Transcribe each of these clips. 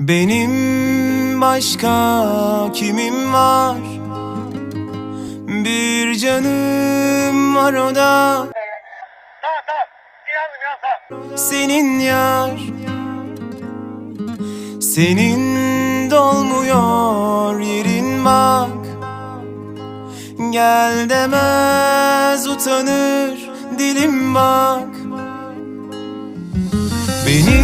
Benim başka kimim var? Bir canım var o da senin yar. Senin dolmuyor yerin bak. Gel demez utanır dilim bak. Beni bir sen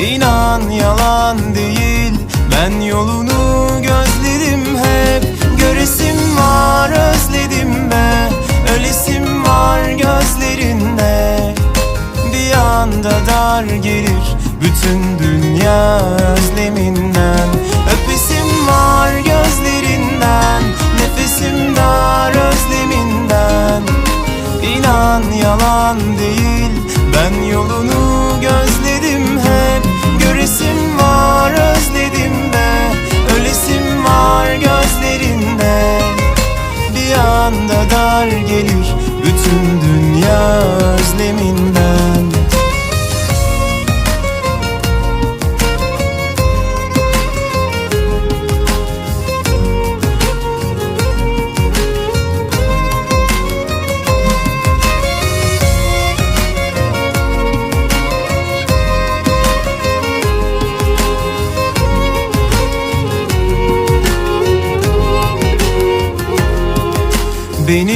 İnan yalan değil. Ben yolunu gözledim hep. Göresim var özledim be. Ölesim var gözlerinde. Bir anda dar gelir bütün dünya özleminden. Öpesim var gözlerinden. Nefesim dar özleminden. İnan yalan değil. Ben yolunu gözledim bir anda dar gelir. Bütün dünya Beni